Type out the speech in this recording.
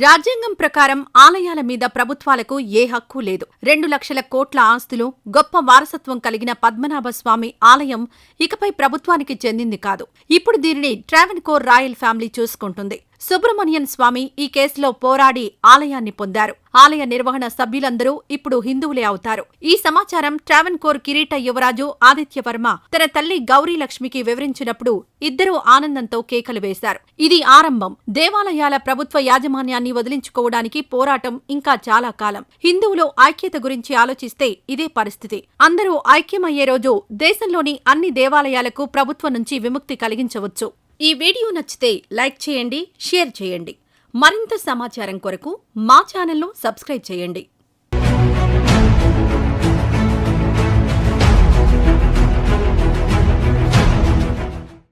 రాజ్యాంగం ప్రకారం ఆలయాల మీద ప్రభుత్వాలకు ఏ హక్కు లేదు. రెండు లక్షల కోట్ల ఆస్తులు గొప్ప వారసత్వం కలిగిన పద్మనాభ స్వామి ఆలయం ఇకపై ప్రభుత్వానికి చెందింది కాదు. ఇప్పుడు దీనిని ట్రావెన్కోర్ రాయల్ ఫ్యామిలీ చూసుకుంటుంది. సుబ్రహ్మణ్యన్ స్వామి ఈ కేసులో పోరాడి ఆలయాన్ని పొందారు. ఆలయ నిర్వహణ సభ్యులందరూ ఇప్పుడు హిందువులే అవుతారు. ఈ సమాచారం ట్రావెన్కోర్ కిరీట యువరాజు ఆదిత్యవర్మ తన తల్లి గౌరీ లక్ష్మికి వివరించినప్పుడు ఇద్దరూ ఆనందంతో కేకలు వేశారు. ఇది ఆరంభం. దేవాలయాల ప్రభుత్వ యాజమాన్యాన్ని వదిలించుకోవడానికి పోరాటం ఇంకా చాలా కాలం. హిందువులు ఐక్యత గురించి ఆలోచిస్తే ఇదే పరిస్థితి. అందరూ ఐక్యమయ్యే రోజు దేశంలోని అన్ని దేవాలయాలకు ప్రభుత్వం నుంచి విముక్తి కలిగించవచ్చు. ఈ వీడియో నచ్చితే లైక్ చేయండి షేర్ చేయండి. మరింత సమాచారం కొరకు మా ఛానల్ను సబ్స్క్రైబ్ చేయండి.